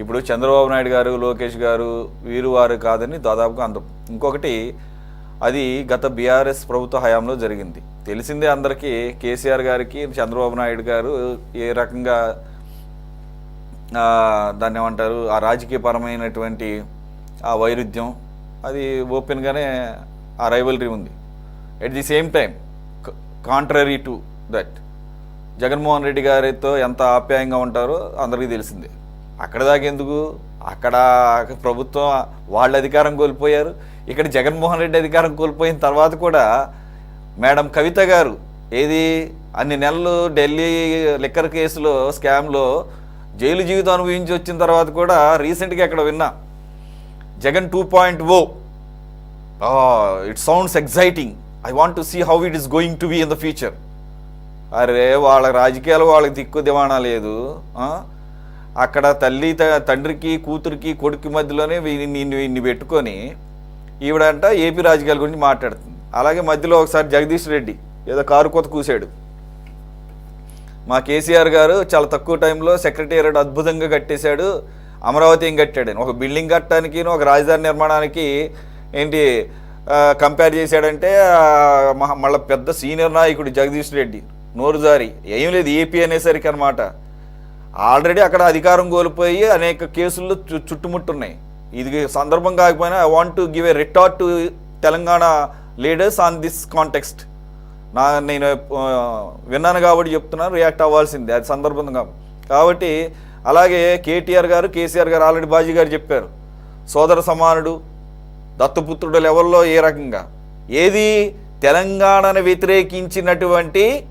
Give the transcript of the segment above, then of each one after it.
ఇప్పుడు చంద్రబాబు నాయుడు గారు లోకేష్ గారు వీరు వారు కాదని దాదాపుగా అంత ఇంకొకటి అది గత బీఆర్ఎస్ ప్రభుత్వ హయాంలో జరిగింది. తెలిసిందే అందరికీ కేసీఆర్ గారికి చంద్రబాబు నాయుడు గారు ఏ రకంగా దాన్ని ఏమంటారు ఆ రాజకీయపరమైనటువంటి ఆ వైరుధ్యం అది ఓపెన్గానే ఆ రైవలరీ ఉంది. At the same time contrary to that Jaganmohan Reddy గారితో ఎంత ఆప్యాయంగా ఉంటారో అందరికీ తెలిసిందే. అక్కడ దాకెందుకు అక్కడ ప్రభుత్వం వాళ్ళ అధికారం కోల్పోయారు. ఇక్కడ జగన్మోహన్ రెడ్డి అధికారం కోల్పోయిన తర్వాత కూడా మేడం కవిత గారు ఏది అన్ని నెలలు ఢిల్లీ లిక్కర్ కేసులో స్కామ్లో జైలు జీవితం అనుభవించి వచ్చిన తర్వాత కూడా రీసెంట్గా ఇక్కడ విన్నా Jagan two point O it sounds exciting I want to see how it is going to be in the future అరే వాళ్ళ రాజకీయాలు వాళ్ళకి దిక్కు దివాణా లేదు. అక్కడ తల్లి త- తండ్రికి కూతురికి కొడుకు మధ్యలోనే నిన్ను ఇన్ని పెట్టుకొని ఈవిడంట ఏపీ రాజకీయాల గురించి మాట్లాడుతుంది. అలాగే మధ్యలో ఒకసారి జగదీష్ రెడ్డి ఏదో కారు కొత్త కూసాడు మా కేసీఆర్ గారు చాలా తక్కువ టైంలో సెక్రటేరియట్ అద్భుతంగా కట్టేశాడు. అమరావతి ఏం కట్టాడని ఒక బిల్డింగ్ కట్టడానికి ఒక రాజధాని నిర్మాణానికి ఏంటి కంపేర్ చేశాడంటే మళ్ళీ మహా- మళ్ళా పెద్ద సీనియర్ నాయకుడు జగదీష్ రెడ్డి. నోరుజారి ఏం లేదు ఏపీ అనేసరికి అనమాట ఆల్రెడీ అక్కడ అధికారం కోల్పోయి అనేక కేసుల్లో చు- చుట్టుముట్టున్నాయి. ఇది సందర్భం కాకపోయినా I want to give a retort to Telangana leaders on this context నా నేను విన్నాను కాబట్టి చెప్తున్నాను రియాక్ట్ అవ్వాల్సిందే అది సందర్భంగా కాబట్టి అలాగే కేటీఆర్ గారు కేసీఆర్ గారు ఆల్రెడీ బాజీ గారు చెప్పారు. సోదర సమానుడు దత్తపుత్రుడు లెవెల్లో ఏ రకంగా? ఏది తెలంగాణను వ్యతిరేకించినటువంటి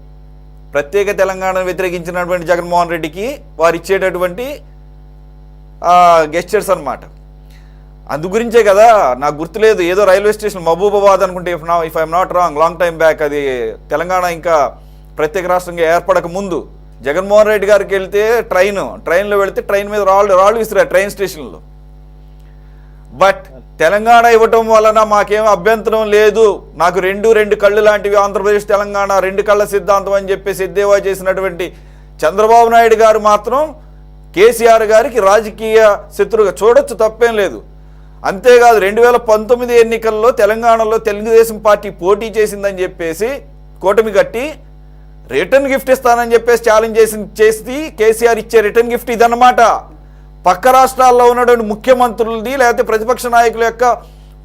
ప్రత్యేక తెలంగాణను వ్యతిరేకించినటువంటి జగన్మోహన్ రెడ్డికి వారు ఇచ్చేటటువంటి గెస్చర్స్ అనమాట అందు గురించే కదా నాకు గుర్తులేదు ఏదో రైల్వే స్టేషన్ మహబూబాబాద్ అనుకుంటే ఇఫ్ నా if I'm not wrong long time back అది తెలంగాణ ఇంకా ప్రత్యేక రాష్ట్రంగా ఏర్పడక ముందు జగన్మోహన్ రెడ్డి గారికి వెళ్తే ట్రైన్ ట్రైన్లో వెళితే ట్రైన్ మీద రాళ్ళు రాళ్ళు విసిరారు ట్రైన్ స్టేషన్లో. బట్ తెలంగాణ ఇవ్వటం వలన మాకేం అభ్యంతరం లేదు. నాకు రెండు రెండు కళ్ళు లాంటివి ఆంధ్రప్రదేశ్ తెలంగాణ రెండు కళ్ళ సిద్ధాంతం అని చెప్పేసి ఎద్దేవా చేసినటువంటి చంద్రబాబు నాయుడు గారు మాత్రం కేసీఆర్ గారికి రాజకీయ శత్రువుగా చూడొచ్చు తప్పేం లేదు. అంతేకాదు రెండు వేల పంతొమ్మిది ఎన్నికల్లో తెలంగాణలో తెలుగుదేశం పార్టీ పోటీ చేసిందని చెప్పేసి కూటమి కట్టి రిటర్న్ గిఫ్ట్ ఇస్తానని చెప్పేసి ఛాలెంజ్ చేసి చేసి కేసీఆర్ ఇచ్చే రిటర్న్ గిఫ్ట్ ఇదన్నమాట. పక్క రాష్ట్రాల్లో ఉన్నటువంటి ముఖ్యమంత్రులది లేకపోతే ప్రతిపక్ష నాయకుల యొక్క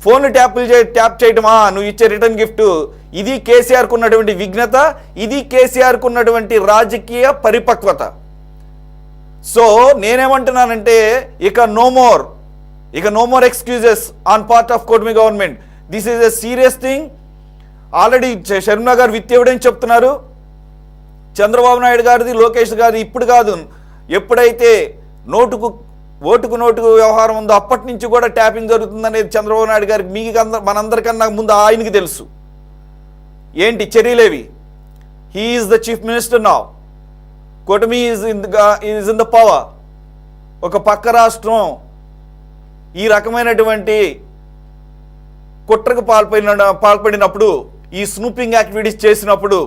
ఫోన్ ట్యాపులు చే ట్యాప్ చేయటమా? నువ్వు ఇచ్చే రిటర్న్ గిఫ్ట్. ఇది కేసీఆర్కు ఉన్నటువంటి విఘ్నత ఇది కేసీఆర్కు ఉన్నటువంటి రాజకీయ పరిపక్వత. సో నేనేమంటున్నానంటే ఇక నో మోర్ ఇక no more excuses on part of కోటమి government this is a serious thing already Sharma గారు విత్ ఎవిడెన్స్ చెప్తున్నారు. చంద్రబాబు నాయుడు గారిది లోకేష్ గారిది ఇప్పుడు కాదు. ఎప్పుడైతే నోటుకు ఓటుకు నోటుకు వ్యవహారం ఉందో అప్పటి నుంచి కూడా ట్యాపింగ్ జరుగుతుందనేది చంద్రబాబు నాయుడు గారికి మీకు అందరు మనందరికన్నా ముందు ఆయనకి తెలుసు. ఏంటి చర్యలేవి? He is the chief minister నా కూటమి is in is in the power ఒక పక్క రాష్ట్రం ఈ రకమైనటువంటి కుట్రకు పాల్పడిన పాల్పడినప్పుడు ఈ స్నూపింగ్ యాక్టివిటీస్ చేసినప్పుడు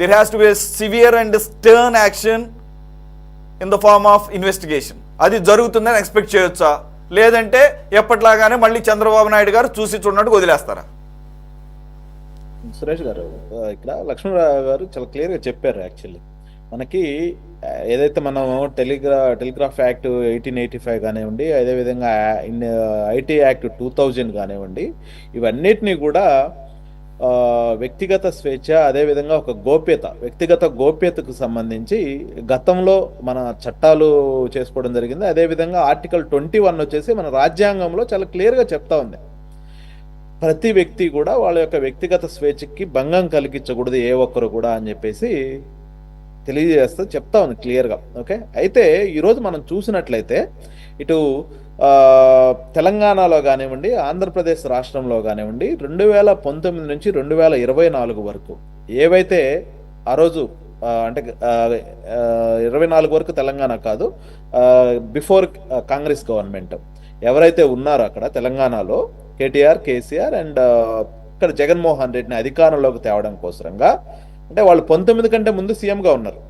there has to be severe and stern action in the form of investigation అది జరుగుతుందని ఎక్స్పెక్ట్ చేయొచ్చా? లేదంటే ఎప్పట్లాగానే మళ్ళీ చంద్రబాబు నాయుడు గారు చూసి చూడనట్టు వదిలేస్తారా? సురేష్ గారు ఇక్కడ లక్ష్మణరావు గారు చాలా క్లియర్గా చెప్పారు యాక్చువల్లీ. మనకి ఏదైతే మనం టెలిగ్రా telegraph act eighteen eighty five కానివ్వండి అదేవిధంగా ఐటీ యాక్ట్ టూ థౌజండ్ కానివ్వండి ఇవన్నిటినీ కూడా వ్యక్తిగత స్వేచ్ఛ అదేవిధంగా ఒక గోప్యత వ్యక్తిగత గోప్యతకు సంబంధించి గతంలో మన చట్టాలు చేసుకోవడం జరిగింది. అదేవిధంగా ఆర్టికల్ ట్వంటీ వన్ వచ్చేసి మన రాజ్యాంగంలో చాలా క్లియర్గా చెప్తా ఉంది. ప్రతి వ్యక్తి కూడా వాళ్ళ యొక్క వ్యక్తిగత స్వేచ్ఛకి భంగం కలిగించకూడదు ఏ ఒక్కరు కూడా అని చెప్పేసి తెలియజేస్తూ చెప్తా ఉంది క్లియర్గా. ఓకే? అయితే ఈరోజు మనం చూసినట్లయితే ఇటు తెలంగాణలో కానివ్వండి ఆంధ్రప్రదేశ్ రాష్ట్రంలో కానివ్వండి రెండు వేల పంతొమ్మిది నుంచి రెండు వేల ఇరవై నాలుగు వరకు ఏవైతే ఆ రోజు అంటే ఇరవై నాలుగు వరకు తెలంగాణ కాదు బిఫోర్ కాంగ్రెస్ గవర్నమెంట్ ఎవరైతే ఉన్నారో అక్కడ తెలంగాణలో కేటీఆర్ కేసీఆర్ అండ్ ఇక్కడ జగన్మోహన్ రెడ్డిని అధికారంలోకి తేవడం కోసరంగా అంటే వాళ్ళు పంతొమ్మిది కంటే ముందు సీఎంగా ఉన్నారు.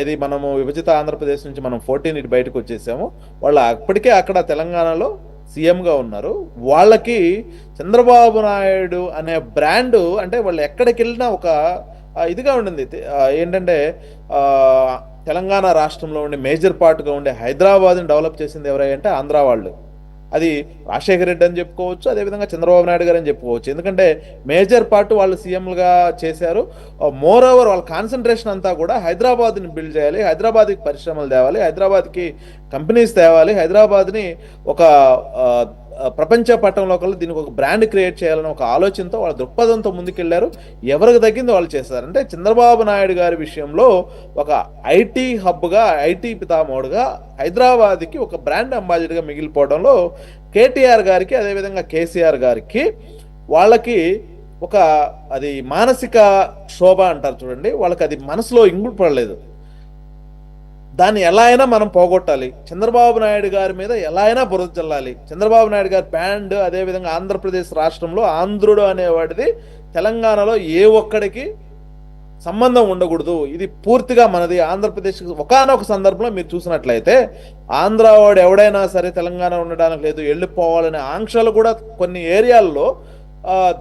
ఏది మనము విభజిత ఆంధ్రప్రదేశ్ నుంచి మనం ఫోర్టీన్ ఇటు బయటకు వచ్చేసాము. వాళ్ళు అప్పటికే అక్కడ తెలంగాణలో సీఎంగా ఉన్నారు. వాళ్ళకి చంద్రబాబు నాయుడు అనే బ్రాండ్ అంటే వాళ్ళు ఎక్కడికి వెళ్ళినా ఒక ఇదిగా ఉండింది. ఏంటంటే తెలంగాణ రాష్ట్రంలో ఉండే మేజర్ పార్ట్గా ఉండే హైదరాబాద్ని డెవలప్ చేసింది ఎవరంటే ఆంధ్ర వాళ్ళు. అది రాజశేఖర రెడ్డి అని చెప్పుకోవచ్చు అదేవిధంగా చంద్రబాబు నాయుడు గారు అని చెప్పుకోవచ్చు. ఎందుకంటే మేజర్ పార్ట్ వాళ్ళు సీఎంలుగా చేశారు. మోర్ ఓవర్ వాళ్ళ కాన్సన్ట్రేషన్ అంతా కూడా హైదరాబాద్ని బిల్డ్ చేయాలి హైదరాబాద్కి పరిశ్రమలు తేవాలి హైదరాబాద్కి కంపెనీస్ తేవాలి హైదరాబాద్ని ఒక ప్రపంచ పట్టంలో కల్లా దీనికి ఒక బ్రాండ్ క్రియేట్ చేయాలని ఒక ఆలోచనతో వాళ్ళ దృక్పథంతో ముందుకెళ్ళారు. ఎవరికి తగ్గింది వాళ్ళు చేస్తారు. అంటే చంద్రబాబు నాయుడు గారి విషయంలో ఒక ఐటీ హబ్గా ఐటీ పితామోడుగా హైదరాబాద్కి ఒక బ్రాండ్ అంబాసిడర్గా మిగిలిపోవడంలో కేటీఆర్ గారికి అదేవిధంగా కేసీఆర్ గారికి వాళ్ళకి ఒక అది మానసిక శోభ అంటారు చూడండి. వాళ్ళకి అది మనసులో ఇంగుడు పడలేదు. దాన్ని ఎలా అయినా మనం పోగొట్టాలి. చంద్రబాబు నాయుడు గారి మీద ఎలా అయినా బురద చల్లాలి చంద్రబాబు నాయుడు గారి బ్యాండ్ అదేవిధంగా ఆంధ్రప్రదేశ్ రాష్ట్రంలో ఆంధ్రుడు అనేవాడిది. తెలంగాణలో ఏ ఒక్కడికి సంబంధం ఉండకూడదు. ఇది పూర్తిగా మనది. ఆంధ్రప్రదేశ్ ఒకనొక సందర్భంలో మీరు చూసినట్లయితే ఆంధ్ర వాడు ఎవడైనా సరే తెలంగాణ ఉండడానికి లేదు వెళ్ళిపోవాలనే ఆంక్షలు కూడా కొన్ని ఏరియాల్లో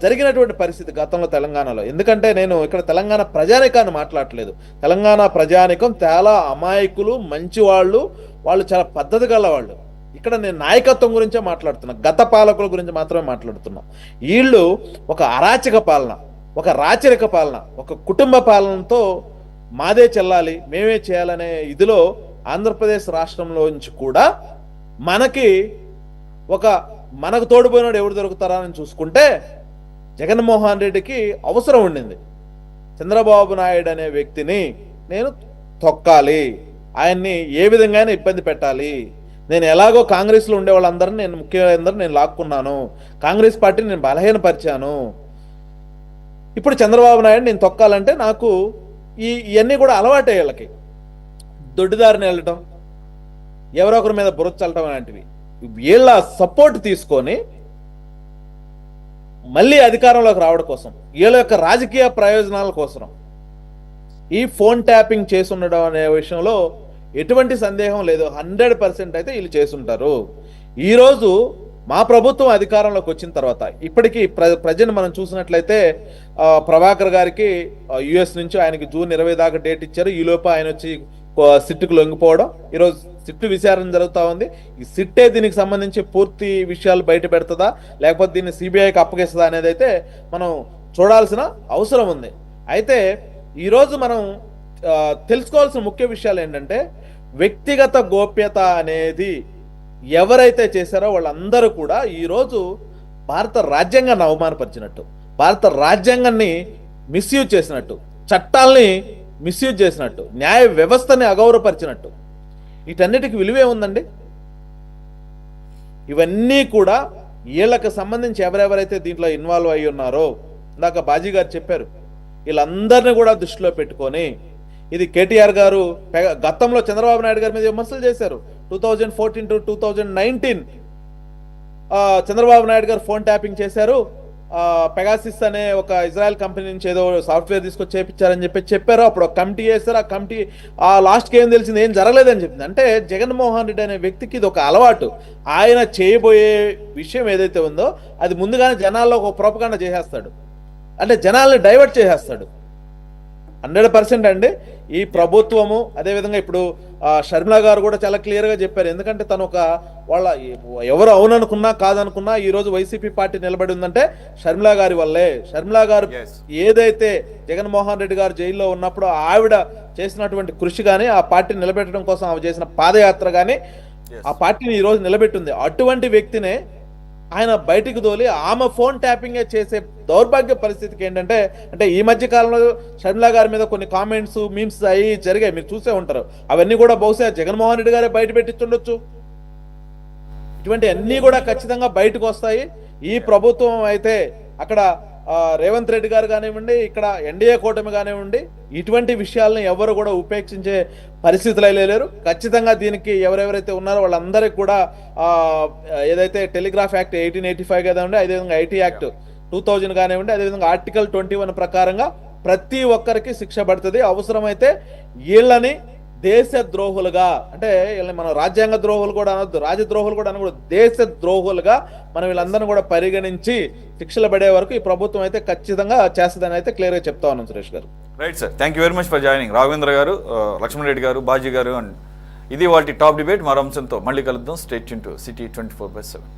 జరిగినటువంటి పరిస్థితి గతంలో తెలంగాణలో. ఎందుకంటే నేను ఇక్కడ తెలంగాణ ప్రజానికాన్ని మాట్లాడట్లేదు. తెలంగాణ ప్రజానికం చాలా అమాయకులు మంచివాళ్ళు వాళ్ళు చాలా పద్ధతి గల వాళ్ళు ఇక్కడ నేను నాయకత్వం గురించే మాట్లాడుతున్నా. గత పాలకుల గురించి మాత్రమే మాట్లాడుతున్నా. వీళ్ళు ఒక అరాచక పాలన ఒక రాచరిక పాలన ఒక కుటుంబ పాలనతో మాదే చెల్లాలి మేమే చేయాలనే ఇదిలో ఆంధ్రప్రదేశ్ రాష్ట్రంలో నుంచి కూడా మనకి ఒక మనకు తోడిపోయినాడు ఎవరు దొరుకుతారా అని చూసుకుంటే జగన్మోహన్ రెడ్డికి అవసరం ఉండింది. చంద్రబాబు నాయుడు అనే వ్యక్తిని నేను తొక్కాలి. ఆయన్ని ఏ విధంగా ఇబ్బంది పెట్టాలి. నేను ఎలాగో కాంగ్రెస్లో ఉండే వాళ్ళందరినీ నేను ముఖ్యమందరూ నేను లాక్కున్నాను. కాంగ్రెస్ పార్టీని నేను బలహీనపరిచాను. ఇప్పుడు చంద్రబాబు నాయుడు నేను తొక్కాలంటే నాకు ఈ ఇవన్నీ కూడా అలవాటే వీళ్ళకి. దొడ్డిదారిని వెళ్ళటం ఎవరో ఒకరి మీద బురద చల్లటం లాంటివి. వీళ్ళ సపోర్ట్ తీసుకొని మళ్ళీ అధికారంలోకి రావడం కోసం వీళ్ళ యొక్క రాజకీయ ప్రయోజనాల కోసం ఈ ఫోన్ ట్యాపింగ్ చేసి ఉండడం అనే విషయంలో ఎటువంటి సందేహం లేదు. హండ్రెడ్ పర్సెంట్ అయితే వీళ్ళు చేసుంటారు. ఈరోజు మా ప్రభుత్వం అధికారంలోకి వచ్చిన తర్వాత ఇప్పటికీ ప్ర ప్రజను మనం చూసినట్లయితే ప్రభాకర్ గారికి యుఎస్ నుంచి ఆయనకి జూన్ ఇరవై దాకా డేట్ ఇచ్చారు. ఈలోపు ఆయన వచ్చి సిట్టుకు లొంగిపోవడం. ఈరోజు సిట్టు విచారణ జరుగుతూ ఉంది. ఈ సిట్టే దీనికి సంబంధించి పూర్తి విషయాలు బయట పెడుతుందా? లేకపోతే దీన్ని సిబిఐకి అప్పగిస్తుందా అనేది అయితే మనం చూడాల్సిన అవసరం ఉంది. అయితే ఈరోజు మనం తెలుసుకోవాల్సిన ముఖ్య విషయాలు ఏంటంటే వ్యక్తిగత గోప్యత అనేది ఎవరైతే చేశారో వాళ్ళందరూ కూడా ఈరోజు భారత రాజ్యాంగాన్ని అవమానపరిచినట్టు భారత రాజ్యాంగాన్ని మిస్యూజ్ చేసినట్టు చట్టాల్ని మిస్యూజ్ చేసినట్టు న్యాయ వ్యవస్థని అగౌరవపరిచినట్టు వీటన్నిటికి విలువే ఉందండి. ఇవన్నీ కూడా వీళ్ళకి సంబంధించి ఎవరెవరైతే దీంట్లో ఇన్వాల్వ్ అయి ఉన్నారో ఇందాక బాజీ గారు చెప్పారు వీళ్ళందరినీ కూడా దృష్టిలో పెట్టుకొని ఇది కేటీఆర్ గారు గతంలో చంద్రబాబు నాయుడు గారి మీద విమర్శలు చేశారు. Two thousand fourteen to two thousand nineteen Chandrababu Naidu గారు ఫోన్ ట్యాపింగ్ చేశారు. పెగాసిస్ అనే ఒక ఇజ్రాయెల్ కంపెనీ నుంచి ఏదో సాఫ్ట్వేర్ తీసుకొచ్చి చేపించారని చెప్పి చెప్పారు. అప్పుడు ఒక కమిటీ చేస్తారు ఆ కమిటీ ఆ లాస్ట్కి ఏం తెలిసింది? ఏం జరగలేదని చెప్పింది. అంటే జగన్మోహన్ రెడ్డి అనే వ్యక్తికి ఇది ఒక అలవాటు. ఆయన చేయబోయే విషయం ఏదైతే ఉందో అది ముందుగానే జనాల్లో ఒక ప్రోపకాండ చేసేస్తాడు. అంటే జనాల్ని డైవర్ట్ చేసేస్తాడు. హండ్రెడ్ పర్సెంట్ అండి. ఈ ప్రభుత్వము అదేవిధంగా ఇప్పుడు షర్మిల గారు కూడా చాలా క్లియర్గా చెప్పారు. ఎందుకంటే తను ఒక వాళ్ళ ఎవరు అవుననుకున్నా కాదనుకున్నా ఈ రోజు వైసీపీ పార్టీ నిలబడి ఉందంటే షర్మిల గారి వల్లే. షర్మిల గారు. ఏదైతే జగన్మోహన్ రెడ్డి గారు జైల్లో ఉన్నప్పుడు ఆవిడ చేసినటువంటి కృషి కానీ ఆ పార్టీని నిలబెట్టడం కోసం ఆమె చేసిన పాదయాత్ర కానీ. ఆ పార్టీని ఈ రోజు నిలబెట్టింది. అటువంటి వ్యక్తినే ఆయన బయటికి తోలి ఆమె ఫోన్ ట్యాపింగ్ చేసే దౌర్భాగ్య పరిస్థితికి ఏంటంటే అంటే ఈ మధ్య కాలంలో షర్మిలా గారి మీద కొన్ని కామెంట్స్ మీమ్స్ అవి జరిగాయి. మీరు చూసే ఉంటారు. అవన్నీ కూడా బహుశా జగన్మోహన్ రెడ్డి గారే బయట పెట్టించుండొచ్చు. ఇటువంటి అన్నీ కూడా ఖచ్చితంగా బయటకు వస్తాయి. ఈ ప్రభుత్వం అయితే అక్కడ రేవంత్ రెడ్డి గారు కానివ్వండి ఇక్కడ ఎన్డీఏ కూటమి కానివ్వండి ఇటువంటి విషయాలను ఎవరు కూడా ఉపేక్షించే పరిస్థితులు అయితే లేరు. ఖచ్చితంగా దీనికి ఎవరెవరైతే ఉన్నారో వాళ్ళందరికీ కూడా ఏదైతే telegraph act eighteen eighty five కదా అదేవిధంగా ఐటీ యాక్ట్ టూ థౌజండ్ కానివ్వండి అదేవిధంగా ఆర్టికల్ ట్వంటీ వన్ ప్రకారంగా ప్రతి ఒక్కరికి శిక్ష పడుతుంది. అవసరమైతే వీళ్ళని దేశ ద్రోహులుగా అంటే వీళ్ళని మనం రాజ్యాంగ ద్రోహులు కూడా అనొద్దు రాజద్రోహులు కూడా అనకూడదు. దేశ ద్రోహులుగా మనం వీళ్ళందరినీ కూడా పరిగణించి శిక్షలు పడే వరకు ఈ ప్రభుత్వం అయితే ఖచ్చితంగా చేస్తుందని అయితే క్లియర్గా చెప్తా ఉన్నాం సురేష్ గారు. Right sir thank you very much for joining Raghavendra గారు లక్ష్మణ్ రెడ్డి గారు బాజీ గారు అండ్ ఇది వాటి టాప్ డిబేట్. మరో అంశంతో మళ్ళీ కలుద్దాం. State into city twenty four by seven